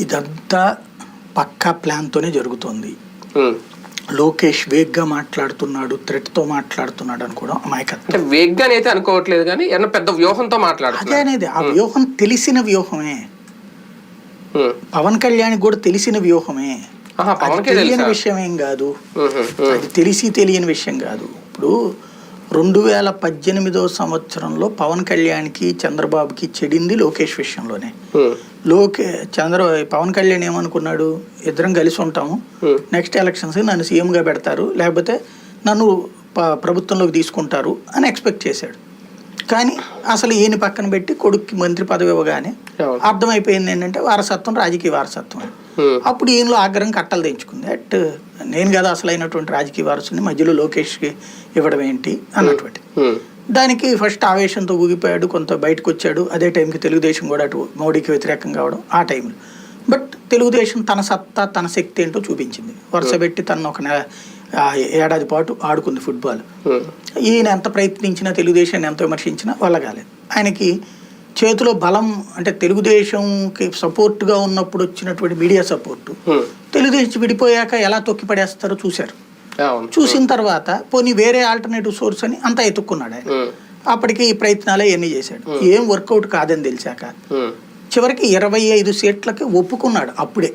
ఇదంతా పక్కా ప్లాన్తోనే జరుగుతోంది. లోకేష్ వేగ్గా మాట్లాడుతున్నాడు థ్రెట్తో మాట్లాడుతున్నాడు అనుకోవడం అమాయకత్వం. అంటే వేగ్గాని అయితే అనుకోవట్లేదు కానీ ఏమన్నా పెద్ద వ్యూహంతో అదే మాట్లాడుతున్నారు అనేది ఆ వ్యూహం తెలిసిన వ్యూహమే. పవన్ కళ్యాణ్ కూడా తెలిసిన వ్యూహమే. అది తెలియని విషయం ఏం కాదు. అది తెలిసి తెలియని విషయం కాదు. ఇప్పుడు రెండు వేల పద్దెనిమిదో సంవత్సరంలో పవన్ కళ్యాణ్కి చంద్రబాబుకి చెడింది లోకేష్ విషయంలోనే. లోకే చంద్ర పవన్ కళ్యాణ్ ఏమనుకున్నాడు? ఇద్దరం కలిసి ఉంటాము. నెక్స్ట్ ఎలక్షన్స్ నన్ను సీఎంగా పెడతారు. లేకపోతే నన్ను ప్రభుత్వంలోకి తీసుకుంటారు అని ఎక్స్పెక్ట్ చేశాడు. కానీ అసలు ఈయన పక్కన పెట్టి కొడుక్కి మంత్రి పదవి ఇవ్వగానే. అర్థమైపోయింది ఏంటంటే వారసత్వం రాజకీయ వారసత్వం. అప్పుడు ఈయనలో ఆగ్రహం కట్టలు తెంచుకుంది. అట్ నేను కదా అసలైనటువంటి రాజకీయ వారసుని మధ్యలో లోకేష్కి ఇవ్వడం ఏంటి? అన్నటువంటి. దానికి ఫస్ట్ ఆవేశంతో ఊగిపోయాడు కొంత బయటకు వచ్చాడు అదే టైంకి తెలుగుదేశం కూడా అటు మోడీకి వ్యతిరేకం కావడం ఆ టైంలో. బట్ తెలుగుదేశం తన సత్తా తన శక్తి ఏంటో చూపించింది. వరుస పెట్టి తను ఒక నెల ఏడాది పాటు ఆడుకుంది ఫుట్బాల్. ఉమ్. ఈయన ఎంత ప్రయత్నించినా తెలుగుదేశాన్ని ఎంత విమర్శించినా వల్ల కాలేదు ఆయనకి చేతిలో బలం అంటే తెలుగుదేశంకి సపోర్ట్గా ఉన్నప్పుడు వచ్చినటువంటి మీడియా సపోర్టు ఉమ్. తెలుగుదేశం విడిపోయాక ఎలా తొక్కి పడేస్తారో చూశారు. చూసిన తర్వాత పోనీ వేరే ఆల్టర్నేటివ్ సోర్స్ అని అంతా ఎత్తుక్కున్నాడు. ఆయన. అప్పటికి ఈ ప్రయత్నాలే ఎన్ని చేశాడు. ఏం వర్కౌట్ కాదని తెలిసాక. చివరికి ఇరవై ఐదు సీట్లకి ఒప్పుకున్నాడు అప్పుడే.